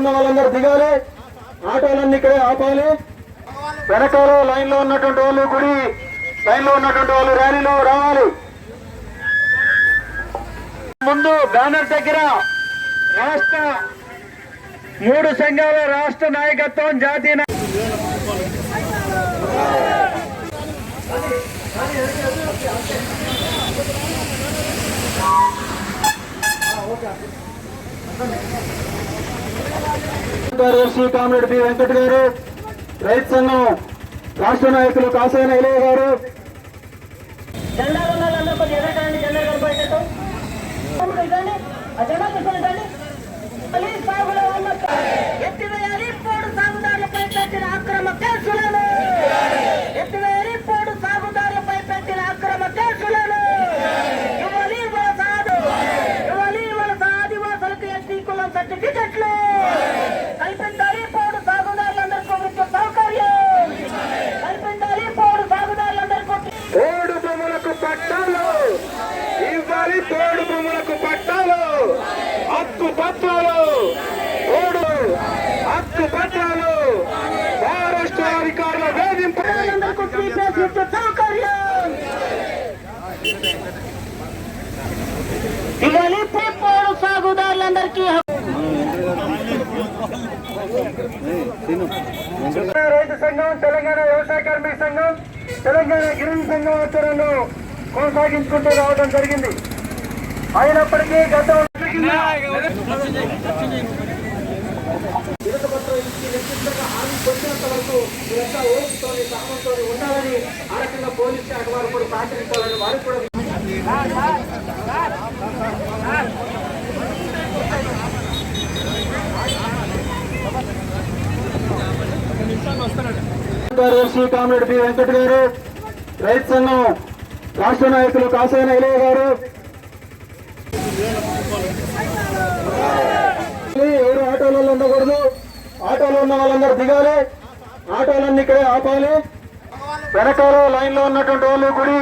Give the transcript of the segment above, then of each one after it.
ఉన్న వాళ్ళందరూ దిగాలి. ఆటోలన్నీ ఇక్కడే ఆపాలి. వెనకాల లైన్లో ఉన్నటువంటి వాళ్ళు గుడి లైన్లో ఉన్నటువంటి వాళ్ళు ర్యాలీలో రావాలి. ముందు బ్యానర్ దగ్గర రాష్ట్ర మూడు సంఘాల రాష్ట్ర నాయకత్వం జాతీయ నాయ- కార్యదర్శి కామ్రేడ్ బి వెంకట్ గారు రైతు సంఘం రాష్ట్ర నాయకులు కాసాన ఇలయ గారు. ఆ ఎత్తివేయాలి పోడు సాగుదారులపై అక్రమ కేసులను ఎత్తివేయాలి పోడు సాగుదారులపై పెట్టిన అక్రమ కేసులను ఇవ్వాలి మన సాధు ఇవ్వాలి మన ఆదివాసులకు ఎస్టీ కులం సర్టిఫికెట్లు కల్పించాలి పోడు సాగుదారులందరికీ ప్రభుత్వ సౌకర్యం కల్పించాలి పోడు సాగుదారులందరికీ తోడు భూములకు పట్టాలు. ఇవ్వాలి తోడు భూములకు పట్టాలు. హక్కు పత్రాలు తోడు హక్కు పత్రాలు ఫారెస్ట్ అధికారుల వేధింపు. ఇవ్వాలి పోడు సాగుదారులందరికీ రైతు సంఘం తెలంగాణ వ్యవసాయ కార్మిక సంఘం తెలంగాణ గిరిజన సంఘం ఆచరణను కొనసాగించుకుంటూ రావడం జరిగింది. అయినప్పటికీ గత వరకు ఓపికతోని ఉండాలని ఆ రకంగా పోలీస్ శాఖ వారు కూడా సహకరించాలని వారు కూడా గారు శ్రీ కామ్రేడ్ బి వెంకట్ గారు రైతు సంఘం రాష్ట్ర నాయకులు కాసాన ఇలయ్య గారు. ఎవరు ఆటోలలో ఉండకూడదు. ఆటోలో ఉన్న వాళ్ళందరూ దిగాలి. ఆటోలన్నీ ఇక్కడే ఆపాలి. వెనకాల లైన్లో ఉన్నటువంటి వాళ్ళు గుడి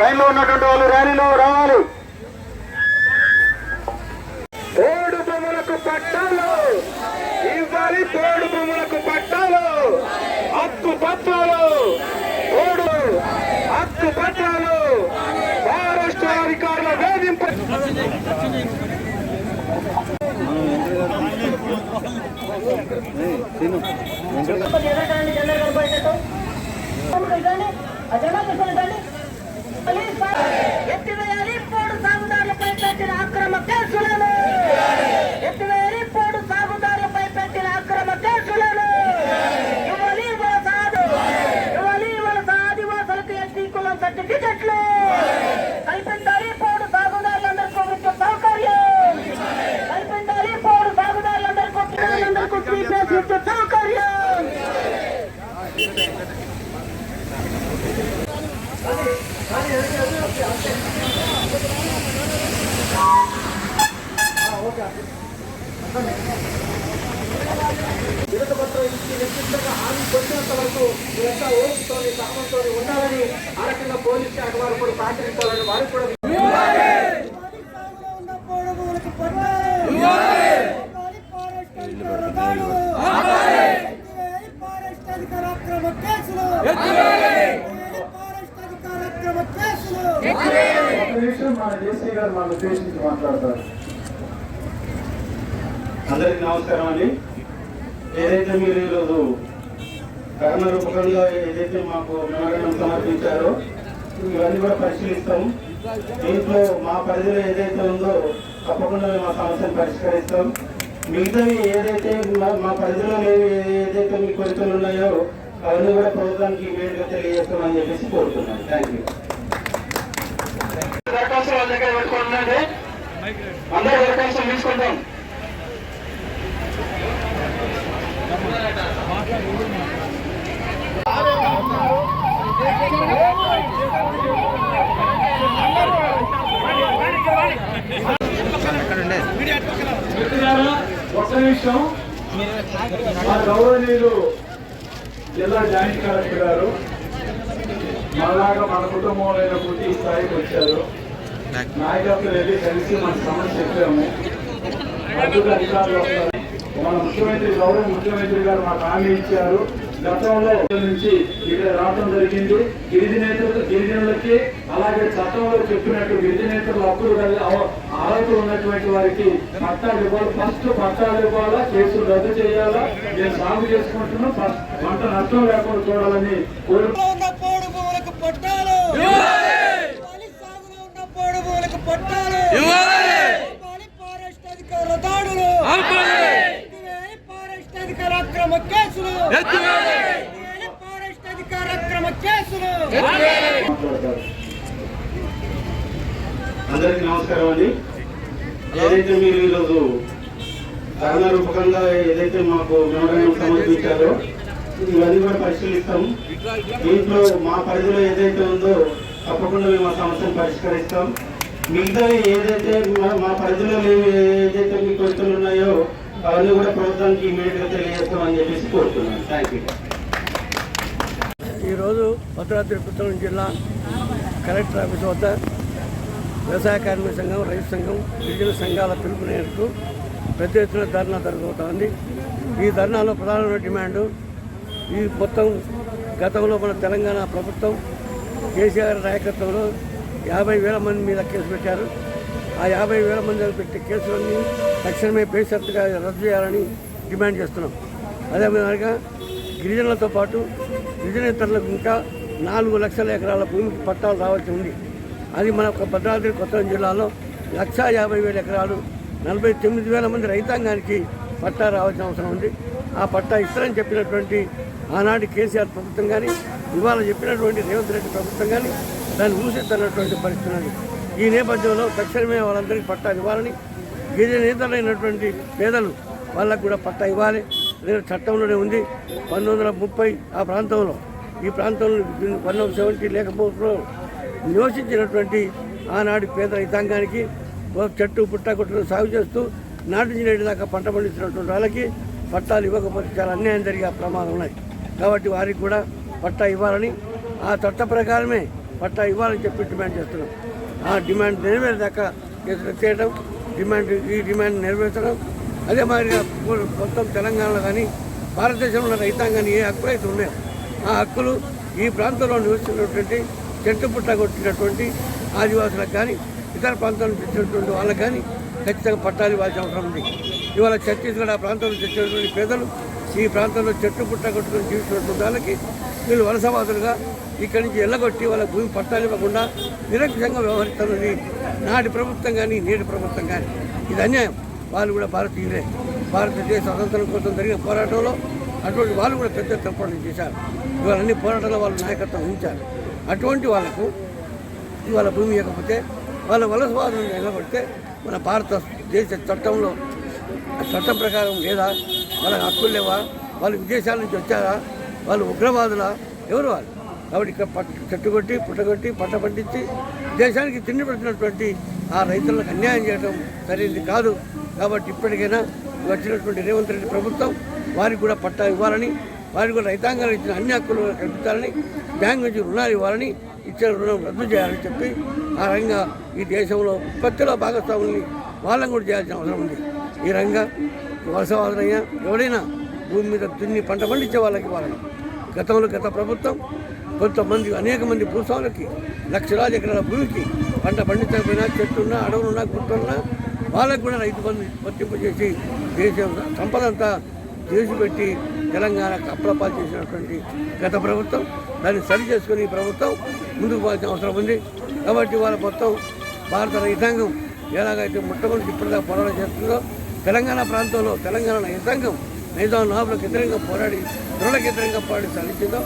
లైన్లో ఉన్నటువంటి వాళ్ళు ర్యాలీలో రావాలి తోడు భూములకు పట్టాలు ఇవ్వాలి తోడు భూములకు పట్టాలు హక్కు పత్రాలు తోడు హక్కు పత్రాలు ఫారెస్ట్ అధికారుల వేధింపు కొద్దిగా ఎదగండి జెండా కనపడేటట్టు ఇదండి ఆ జెండా తీసుకుంటండి పోలీస్ సాగు ఎత్తివేయాలి పోడు సాగుదారులపై పెట్టిన అక్రమ కేసులను ఎత్తివేయాలి పోడు సాగుదారులపై పెట్టిన అక్రమ కేసులను ఇవ్వాలి మన సాధు ఇవ్వాలి మన ఆదివాసులకు ఎస్టీ కులం సర్టిఫికెట్లు కల్పించాలి పోడు సాగుదారులందరికీ ప్రభుత్వ సౌకర్యం కల్పించాలి పోడు సాగుదారులందరికీ అందరికీ ఫ్రీ ప్లేస్ ఇచ్చే సౌకర్యం విడతపత్రం ఇచ్చి నిర్దిష్టంగా హామీ పొందినంత వరకు ఇదంతా ఓపికతోని సహనంతో ఉండాలని ఆ రకంగా పోలీస్ శాఖ వారు కూడా సహకరించాలని వారు కూడా ఉన్న పొడుగులకు పట్టాలి ఫారెస్ట్ అధికారులు ఫారెస్ట్ అధికార అక్రమ కేసులు ఫారెస్ట్ అధికార అక్రమ కేసులు ఒక నిమిషం మన జేసీ గారు మన ఉద్దేశించి మాట్లాడతారు అందరికి నమస్కారం ఏదైతే మీరు ఈరోజు కర్మ రూపకంగా ఏదైతే మాకు మెమోరాండం సమర్పించారో ఇవన్నీ కూడా పరిశీలిస్తాం. దీంట్లో మా పరిధిలో ఏదైతే ఉందో తప్పకుండా మా సమస్యను పరిష్కరిస్తాం. మిగతావి ఏదైతే మా- మా పరిధిలో లేవి ఏదైతే మీ కోరికలు ఉన్నాయో అవన్నీ కూడా ప్రభుత్వానికి ఇమీడియట్ తెలియజేస్తామని చెప్పేసి కోరుతున్నాను థ్యాంక్ యూ అందరూ దరఖాస్తు తీసుకుంటాం. ఒక్క నిమిషం మా గౌరవనీయులు జిల్లా జాయింట్ కలెక్టర్ గారు మనలాగా మన కుటుంబంలో పూర్తి ఈ స్థాయికి వచ్చారు నాయకత్వం వెళ్ళి కలిసి మన సమస్య చెప్పాము అధికారులు వస్తారు మన ముఖ్యమంత్రి గౌరవ ముఖ్యమంత్రి గారు మాకు హామీ ఇచ్చారు. గతంలో నుంచి ఇక్కడ రావడం జరిగింది. గిరిజనేతలు గిరిజనులకి అలాగే చట్టంలో చెప్పినట్టు గిరిజనేతలు అవ- అర్హతలు ఉన్నటువంటి వారికి పట్టాలు ఇవ్వాలి. ఫస్ట్ పట్టాలు ఇవ్వాలా? కేసులు రద్దు చేయాలా? నేను సాగు చేసుకుంటున్నాం. ఫస్ట్ పంట నష్టం లేకుండా చూడాలని కోరు ఫారెస్ట్ అధికారుల దాడులు! ఫారెస్ట్ అధికార అక్రమ కేసులు ఎత్తివేయాలి ఫారెస్ట్ అధికార అక్రమ కేసులు మాట్లాడతారు అందరికీ నమస్కారం అండి. ఏదైతే మీరు ఈరోజు ధర్నా రూపకంగా ఏదైతే మాకు మెమోరాండం సమర్పించారో ఇవన్నీ కూడా పరిశీలిస్తాం. దీంట్లో మా పరిధిలో ఏదైతే ఉందో తప్పకుండా మేము ఆ సమస్యను పరిష్కరిస్తాం. మిగతా ఏదైతే మా- మా పరిధిలో మేము ఏదైతే మీ కోరికలు ఉన్నాయో అవన్నీ కూడా ప్రభుత్వానికి ఇమీడియట్గా తెలియజేస్తామని చెప్పేసి కోరుతున్నాను. థ్యాంక్ యూ ఈరోజు భద్రాద్రి కొత్తగూడెం జిల్లా కలెక్టర్ ఆఫీస్ వద్ద వ్యవసాయ కార్మిక సంఘం రైతు సంఘం గిరిజన సంఘాల పిలుపు మేరకు పెద్ద ఎత్తున ధర్నా జరుగుతోంది. ఈ ధర్నాలో ప్రధానమైన డిమాండ్ ఈ మొత్తం గతంలో మన తెలంగాణ ప్రభుత్వం కేసీఆర్ నాయకత్వంలో యాభై వేల మంది మీద కేసు పెట్టారు. ఆ యాభై వేల మంది పెట్టే కేసులన్నీ తక్షణమే బేషరతుగా రద్దు చేయాలని డిమాండ్ చేస్తున్నాం. అదే విధంగా గిరిజనులతో పాటు గిరిజనేతరులకు ఇంకా నాలుగు లక్షల ఎకరాల భూమికి పట్టాలు రావాల్సి ఉంది. అది మన భద్రాద్రి కొత్తగూడెం జిల్లాలో లక్షా యాభై వేల ఎకరాలు నలభై తొమ్మిది వేల మంది రైతాంగానికి పట్టా రావాల్సిన అవసరం ఉంది. ఆ పట్టా ఇస్తారని చెప్పినటువంటి ఆనాటి కేసీఆర్ ప్రభుత్వం కానీ ఇవాళ చెప్పినటువంటి రేవంత్ రెడ్డి ప్రభుత్వం కానీ దాన్ని ఊసెత్తనటువంటి పరిస్థితి ఈ నేపథ్యంలో తక్షణమే వాళ్ళందరికీ పట్టా ఇవ్వాలని గిరిజనేతలైనటువంటి పేదలు వాళ్ళకు కూడా పట్టా ఇవ్వాలి. చట్టంలోనే ఉంది. పంతొమ్మిది వందల ముప్పై ఆ ప్రాంతంలో. ఈ ప్రాంతంలో పంతొమ్మిది సెవెంటీ లేకపోవడంలో నివసించినటువంటి ఆనాటి పేద రైతాంగానికి చెట్టు పుట్టగొట్టలు సాగు చేస్తూ నాటించినటి దాకా పంట పండిస్తున్నటువంటి వాళ్ళకి పట్టాలు ఇవ్వకపోతే చాలా అన్యాయం జరిగే ప్రమాదం ఉన్నాయి కాబట్టి వారికి కూడా పట్టా ఇవ్వాలని ఆ చట్ట ప్రకారమే పట్టా ఇవ్వాలని చెప్పి డిమాండ్ చేస్తున్నాం. ఆ డిమాండ్ నెరవేరేదాకా చేయడం డిమాండ్ ఈ డిమాండ్ నెరవేర్చడం అదే మరి మొత్తం తెలంగాణలో కానీ భారతదేశంలో రైతాంగాన్ని ఏ హక్కులు అయితే ఉన్నాయో ఆ హక్కులు ఈ ప్రాంతంలో నివసిస్తున్నటువంటి చెట్టు పుట్ట కొట్టినటువంటి ఆదివాసులకు కానీ ఇతర ప్రాంతాల నుంచి వచ్చినటువంటి వాళ్ళకి కానీ ఖచ్చితంగా పట్టాలు ఇవ్వాల్సిన అవసరం ఉంది. ఇవాళ ఛత్తీస్గఢ్ ఆ ప్రాంతంలో తెచ్చినటువంటి పేదలు ఈ ప్రాంతంలో చెట్టు పుట్ట కొట్టుకొని జీవిస్తున్నటువంటి వాళ్ళకి వీళ్ళు వలసవాదులుగా ఇక్కడి నుంచి ఎల్లగొట్టి వాళ్ళ భూమి పట్టాలు ఇవ్వకుండా నిరంకుశంగా వ్యవహరిస్తున్నది నాటి ప్రభుత్వం కానీ నేటి ప్రభుత్వం కానీ. ఇది అన్యాయం. వాళ్ళు కూడా భారతీయులే. భారతదేశ స్వతంత్రం కోసం జరిగిన పోరాటంలో అటువంటి వాళ్ళు కూడా పెద్ద ఎత్తున పోరాటం చేశారు. ఇవాళ అన్ని పోరాటాల్లో వాళ్ళు నాయకత్వం వహించారు. అటువంటి వాళ్ళకు ఇవాళ భూమి ఇవ్వకపోతే వాళ్ళ వలసవాదులను నిలబడితే మన భారత దేశ చట్టంలో చట్టం ప్రకారం లేదా వాళ్ళకి హక్కులు లేవా? వాళ్ళు విదేశాల నుంచి వచ్చారా? వాళ్ళు ఉగ్రవాదుల? ఎవరు వాళ్ళు? కాబట్టి ఇక్కడ పట్టు చెట్టు కొట్టి పుట్టగొట్టి పంట పండించి దేశానికి తిండి పెట్టినటువంటి ఆ రైతులకు అన్యాయం చేయడం సరైనది కాదు. కాబట్టి ఇప్పటికైనా వచ్చినటువంటి రేవంత్ రెడ్డి ప్రభుత్వం వారికి కూడా పట్టా ఇవ్వాలని వారికి కూడా రైతాంగాలు ఇచ్చిన అన్ని హక్కులు కల్పించాలని బ్యాంక్ నుంచి రుణాలు ఇవ్వాలని ఇచ్చిన రుణం రద్దు చేయాలని చెప్పి ఆ రంగా ఈ దేశంలో ఉత్పత్తిలో భాగస్వాముల్ని వాళ్ళని కూడా చేయాల్సిన అవసరం ఉంది. ఈ రంగా వలసవాదులైనా ఎవరైనా భూమి మీద దున్ని పంట పండించే వాళ్ళకి ఇవ్వాలని. గతంలో గత ప్రభుత్వం కొంతమంది అనేక మంది భూస్వాములకి లక్షలాది ఎకరాల భూమికి పంట పండించకపోయినా చెట్టున్నా అడవులున్నా గుట్టలున్నా వాళ్ళకు కూడా రైతు బంధు వర్తింపజేసి దేశం సంపదంతా చేసిపెట్టి తెలంగాణకు అప్రపాలు చేసినటువంటి గత ప్రభుత్వం. దాన్ని సరి చేసుకుని ప్రభుత్వం ముందుకు పోవాల్సిన అవసరం ఉంది. కాబట్టి వాళ్ళ మొత్తం భారత రైతాంగం ఎలాగైతే మొట్టమొదటి ఇప్పటిదాకా పోరాటం చేస్తుందో తెలంగాణ ప్రాంతంలో తెలంగాణ రైతాంగం నైజాం నవాబులకు వ్యతిరేకంగా పోరాడి ధృఢకి వ్యతిరేకంగా పోరాడి సాధించిందో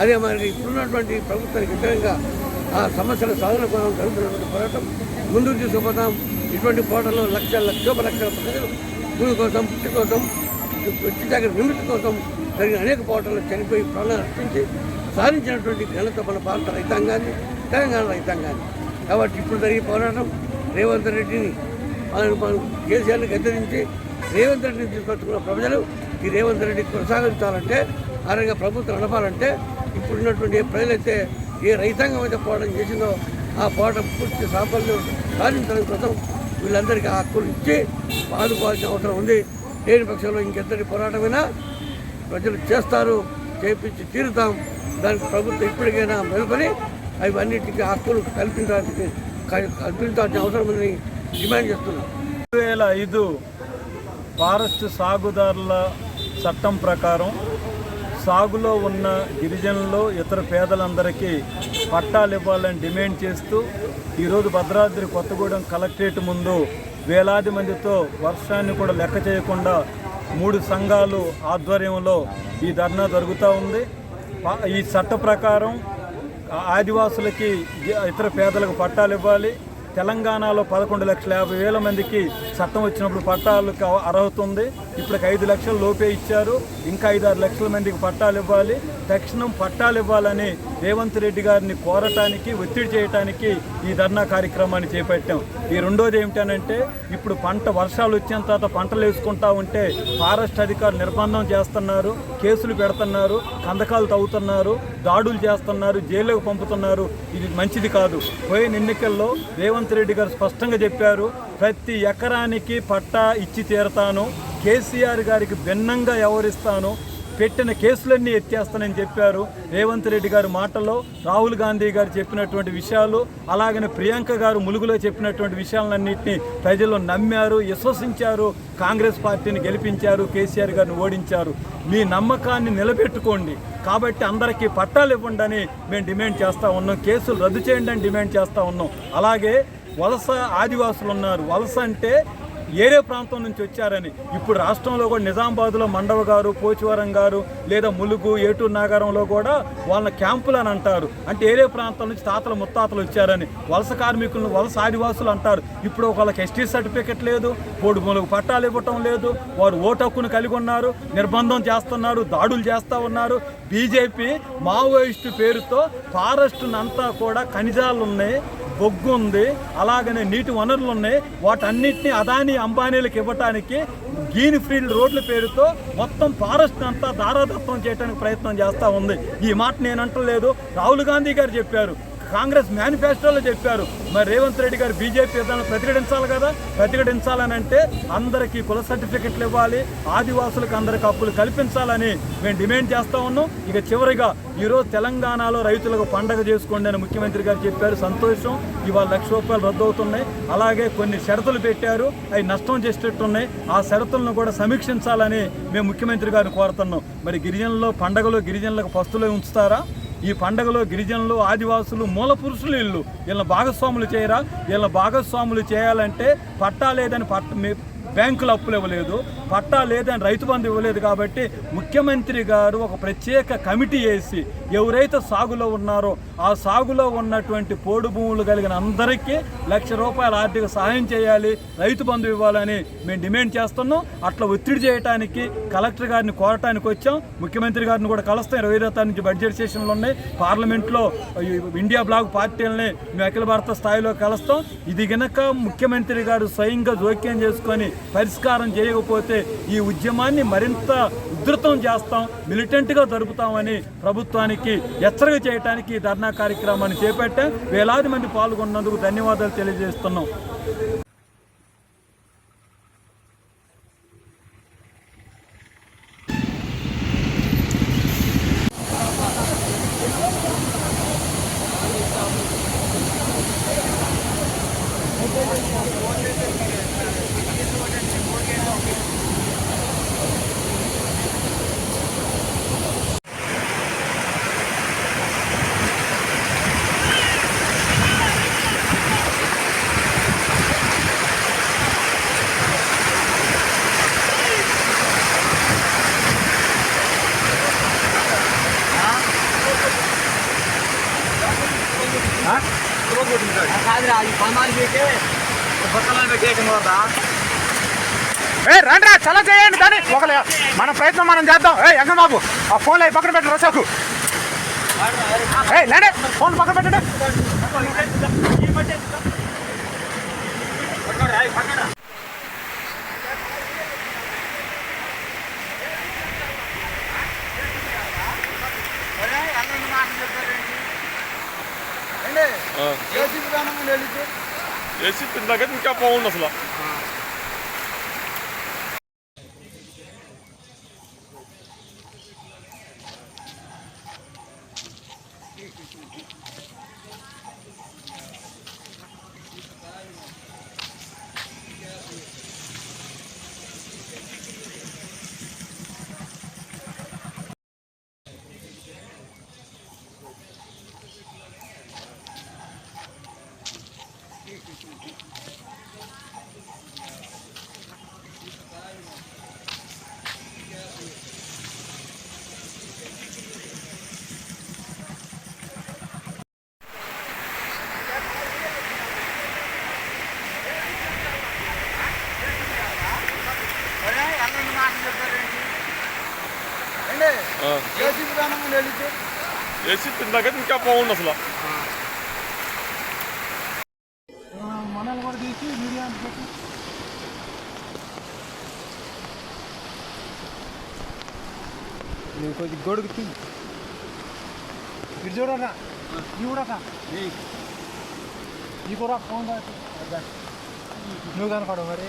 అదే మరి ఇప్పుడున్నటువంటి ప్రభుత్వానికి వ్యతిరేకంగా ఆ సమస్యల సాధన కోసం జరుగుతున్నటువంటి పోరాటం ముందుకు తీసుకుపోతాం. ఇటువంటి పోరాటంలో లక్షల లక్షోప లక్షల ప్రజలు భూమి కోసం పుట్టి కోసం వచ్చి దగ్గర కోసం జరిగిన అనేక పోరాటాలు చనిపోయి ప్రాణాలు అర్పించి సాధించినటువంటి ఘనత మన భారత రైతాంగాన్ని తెలంగాణ రైతాంగాన్ని. కాబట్టి ఇప్పుడు జరిగే పోరాటం రేవంత్ రెడ్డిని మనం కేసీఆర్ని గద్దరించి రేవంత్ రెడ్డిని తీసుకొచ్చుకున్న ప్రజలు ఈ రేవంత్ రెడ్డి కొనసాగించాలంటే ఆ రంగా ప్రభుత్వం నడపాలంటే ఇప్పుడున్నటువంటి ఉన్నటువంటి ప్రజలైతే ఏ రైతాంగం అయితే పోరాటం చేసిందో ఆ పోరాటం పూర్తి సాఫల్యం సాధించడం కోసం వీళ్ళందరికీ ఆ హక్కులు ఇచ్చి ఆదుకోవాల్సిన అవసరం ఉంది. లేని పక్షంలో ఇంకెంతటి పోరాటమైనా ప్రజలు చేస్తారు చేపించి తీరుతాం. దానికి ప్రభుత్వం ఇప్పటికైనా మెలుకొని అవన్నిటికీ హక్కులు కల్పించడానికి కల్పించాల్సిన అవసరం ఉందని డిమాండ్ చేస్తున్నాం. రెండు వేల ఐదు ఫారెస్ట్ సాగుదారుల చట్టం ప్రకారం సాగులో ఉన్న గిరిజనులు ఇతర పేదలందరికీ పట్టాలు ఇవ్వాలని డిమాండ్ చేస్తూ ఈరోజు భద్రాద్రి కొత్తగూడెం కలెక్టరేట్ ముందు వేలాది మందితో వర్షాన్ని కూడా లెక్క చేయకుండా మూడు సంఘాలు ఆధ్వర్యంలో ఈ ధర్నా జరుగుతూ ఉంది. ఈ చట్ట ప్రకారం ఆదివాసులకి ఇతర పేదలకు పట్టాలు ఇవ్వాలి. తెలంగాణలో పదకొండు లక్షల యాభై వేల మందికి చట్టం వచ్చినప్పుడు పట్టాలకు అర్హత ఉంది ఇప్పటికి ఐదు లక్షలు లోపే ఇచ్చారు. ఇంకా ఐదు ఆరు లక్షల మందికి పట్టాలు ఇవ్వాలి. తక్షణం పట్టాలు ఇవ్వాలని రేవంత్ రెడ్డి గారిని కోరటానికి ఒత్తిడి చేయటానికి ఈ ధర్నా కార్యక్రమాన్ని చేపట్టాం. ఈ రెండోది ఏమిటనంటే ఇప్పుడు పంట వర్షాలు వచ్చిన తర్వాత పంటలు వేసుకుంటా ఉంటే ఫారెస్ట్ అధికారులు నిర్బంధం చేస్తున్నారు కేసులు పెడుతున్నారు కందకాలు తవ్వుతున్నారు. దాడులు చేస్తున్నారు జైల్లోకి పంపుతున్నారు. ఇది మంచిది కాదు. పోయిన ఎన్నికల్లో రేవంత్ రెడ్డి గారు స్పష్టంగా చెప్పారు ప్రతి ఎకరానికి పట్టా ఇచ్చి తీరతాను. కేసీఆర్ గారికి భిన్నంగా వ్యవహరిస్తాను పెట్టిన కేసులన్నీ ఎత్తేస్తానని చెప్పారు రేవంత్ రెడ్డి గారి మాటల్లో రాహుల్ గాంధీ గారు చెప్పినటువంటి విషయాలు అలాగనే ప్రియాంక గారు ములుగులో చెప్పినటువంటి విషయాలన్నింటినీ ప్రజలు నమ్మారు విశ్వసించారు కాంగ్రెస్ పార్టీని గెలిపించారు కేసీఆర్ గారిని ఓడించారు. మీ నమ్మకాన్ని నిలబెట్టుకోండి. కాబట్టి అందరికీ పట్టాలు ఇవ్వండి అని మేము డిమాండ్ చేస్తూ ఉన్నాం. కేసులు రద్దు చేయండి అని డిమాండ్ చేస్తూ ఉన్నాం. అలాగే వలస ఆదివాసులు ఉన్నారు. వలస అంటే ఏరే ప్రాంతం నుంచి వచ్చారని. ఇప్పుడు రాష్ట్రంలో కూడా నిజామాబాద్లో మండవ గారు పోచివరం గారు లేదా ములుగు ఏటూరు నాగారంలో కూడా వాళ్ళ క్యాంపులు అని అంటారు. అంటే ఏరే ప్రాంతం నుంచి తాతలు ముత్తాతలు వచ్చారని. వలస కార్మికులను వలస ఆదివాసులు అంటారు. ఇప్పుడు వాళ్ళకి ఎస్టీ సర్టిఫికెట్ లేదు పొడి ములుగు పట్టాలు ఇవ్వటం లేదు వారు ఓటు హక్కును కలిగి ఉన్నారు నిర్బంధం చేస్తున్నారు దాడులు చేస్తూ ఉన్నారు. బీజేపీ మావోయిస్టు పేరుతో ఫారెస్ట్ అంతా కూడా ఖనిజాలు ఉన్నాయి బొగ్గు ఉంది అలాగనే నీటి వనరులు ఉన్నాయి వాటన్నిటిని అదాని అంబానీలకు ఇవ్వటానికి గ్రీన్ ఫీల్డ్ రోడ్ల పేరుతో మొత్తం ఫారెస్ట్ అంతా దారాదత్వం చేయడానికి ప్రయత్నం చేస్తూ ఉంది. ఈ మాట నేను అంటలేదు. రాహుల్ గాంధీ గారు చెప్పారు. కాంగ్రెస్ మేనిఫెస్టోలో చెప్పారు. మరి రేవంత్ రెడ్డి గారు బీజేపీ విధానం ప్రతిఘటించాలి కదా? ప్రతిఘటించాలని అంటే అందరికీ కుల సర్టిఫికెట్లు ఇవ్వాలి ఆదివాసులకు అందరికి అప్పులు కల్పించాలని మేము డిమాండ్ చేస్తూ ఉన్నాం. ఇక చివరిగా ఈరోజు తెలంగాణలో రైతులకు పండగ చేసుకోండి అని ముఖ్యమంత్రి గారు చెప్పారు. సంతోషం. ఇవాళ లక్ష రూపాయలు రద్దు అవుతున్నాయి అలాగే కొన్ని షరతులు పెట్టారు. అవి నష్టం చేసేటట్టున్నాయి. ఆ షరతులను కూడా సమీక్షించాలని మేము ముఖ్యమంత్రి గారిని కోరుతున్నాం. మరి గిరిజనుల్లో పండగలో గిరిజనులకు పస్తులు ఉంచుతారా? ఈ పండగలో గిరిజనులు ఆదివాసులు మూల పురుషులు ఇల్లు. వీళ్ళని భాగస్వాములు చేయరా? వీళ్ళని భాగస్వాములు చేయాలంటే పట్టా లేదని పట్ట బ్యాంకులు అప్పులు ఇవ్వలేదు. పట్టా లేదని రైతు బంధు ఇవ్వలేదు కాబట్టి ముఖ్యమంత్రి గారు ఒక ప్రత్యేక కమిటీ వేసి ఎవరైతే సాగులో ఉన్నారో ఆ సాగులో ఉన్నటువంటి పోడు భూములు కలిగిన అందరికీ లక్ష రూపాయల ఆర్థిక సహాయం చేయాలి రైతు బంధు ఇవ్వాలని మేము డిమాండ్ చేస్తున్నాం. అట్లా ఒత్తిడి చేయడానికి కలెక్టర్ గారిని కోరటానికి వచ్చాం. ముఖ్యమంత్రి గారిని కూడా కలుస్తాం. ఇరవై ఐదో తారీఖు నుంచి బడ్జెట్ సెషన్లు ఉన్నాయి. పార్లమెంట్లో ఇండియా బ్లాక్ పార్టీలని మేము అఖిల భారత స్థాయిలో కలుస్తాం. ఇది గనక ముఖ్యమంత్రి గారు స్వయంగా జోక్యం చేసుకొని పరిష్కారం చేయకపోతే ఈ ఉద్యమాన్ని మరింత ఉధృతం చేస్తాం మిలిటెంట్గా జరుపుతామని ప్రభుత్వానికి హెచ్చరిక చేయడానికి ఈ ధర్నా కార్యక్రమాన్ని చేపట్టాం. వేలాది మంది పాల్గొన్నందుకు ధన్యవాదాలు తెలియజేస్తున్నాం. ఏ రండి చేయండి దాన్ని. ఒక మన ప్రయత్నం మనం చేద్దాం. ఏ ఎంగ బాబు ఆ ఫోన్లో అవి పక్కన పెట్టండి రసాకు. ఏ లేండి ఫోన్ పక్కన పెట్టండి. ఏసీ తిందాక ఇంకా బాగుంది అసలు ఏసీ తిందాకైతే ఇంకా బాగుంది అసలు మనల్ని కూడా కొద్ది గొడుగు తీ ఇటు చూడరా ఈ కూడా ఈ కూడా నువ్వు కనపడవు మరి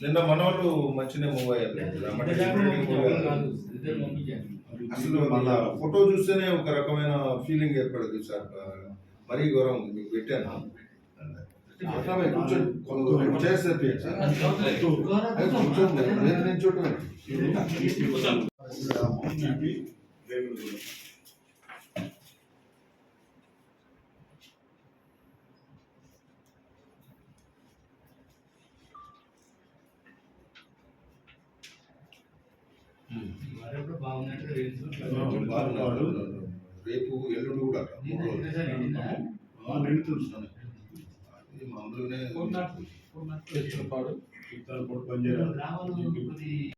నిన్న మనోళ్ళు మంచిగా మూవ్ అయ్యారు. అసలు మళ్ళా ఫోటో చూస్తేనే ఒక రకమైన ఫీలింగ్ ఏర్పడదు సార్ మరీ గౌరవం ఉంది. మీకు పెట్టాను అట్లనే కూర్చోండి. కొందరు చేస్తే తీయండి సార్. అది కూర్చోండి. నేను నిల్చోటమే. బాగున్నాడు. రేపు ఎల్లుండి కూడా మూడు రోజులు. నిండుతుంది అది మామూలుగానే పాడు. పనిచేయాలి